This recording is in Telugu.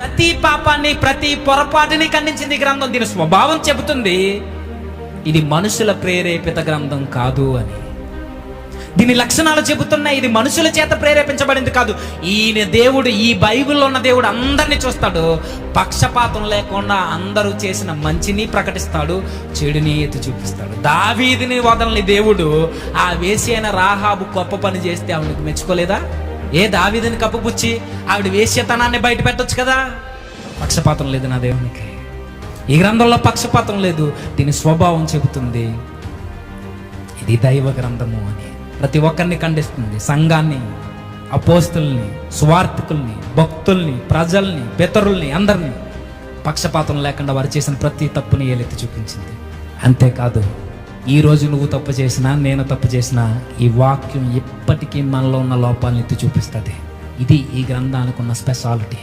ప్రతి పాపాన్ని ప్రతి పొరపాటుని ఖండించింది ఈ గ్రంథం దీని స్వభావం చెబుతుంది ఇది మనుషుల ప్రేరేపిత గ్రంథం కాదు అని. దీని లక్షణాలు చెబుతున్నాయి ఇది మనుషుల చేత ప్రేరేపించబడింది కాదు. ఈయన దేవుడు ఈ బైబిల్లో ఉన్న దేవుడు అందరినీ చూస్తాడు. పక్షపాతం లేకుండా అందరూ చేసిన మంచిని ప్రకటిస్తాడు చెడుని ఎత్తి చూపిస్తాడు. దావీదిని వదలని దేవుడు ఆ వేసి అయిన రాహాబు గొప్ప పని చేస్తే ఆవిడకి మెచ్చుకోలేదా? ఏ దావిదని కప్పుపుచ్చి ఆవిడ వేశ్యతనాన్ని బయట పెట్టొచ్చు కదా? పక్షపాతం లేదు నా దేవునికి. ఈ గ్రంథంలో పక్షపాతం లేదు. దీని స్వభావం చెబుతుంది ఇది దైవ గ్రంథము అని. ప్రతి ఒక్కరిని ఖండిస్తుంది. సంఘాన్ని అపోస్తుల్ని స్వార్థికుల్ని భక్తుల్ని ప్రజల్ని పితరుల్ని అందరినీ పక్షపాతం లేకుండా వారు చేసిన ప్రతి తప్పుని ఏలెత్తి చూపించింది. అంతేకాదు ఈ రోజు నువ్వు తప్పు చేసినా నేను తప్పు చేసినా ఈ వాక్యం ఎప్పటికీ మనలో ఉన్న లోపాలను ఎత్తి చూపిస్తుంది. ఇది ఈ గ్రంథానికి ఉన్న స్పెషాలిటీ.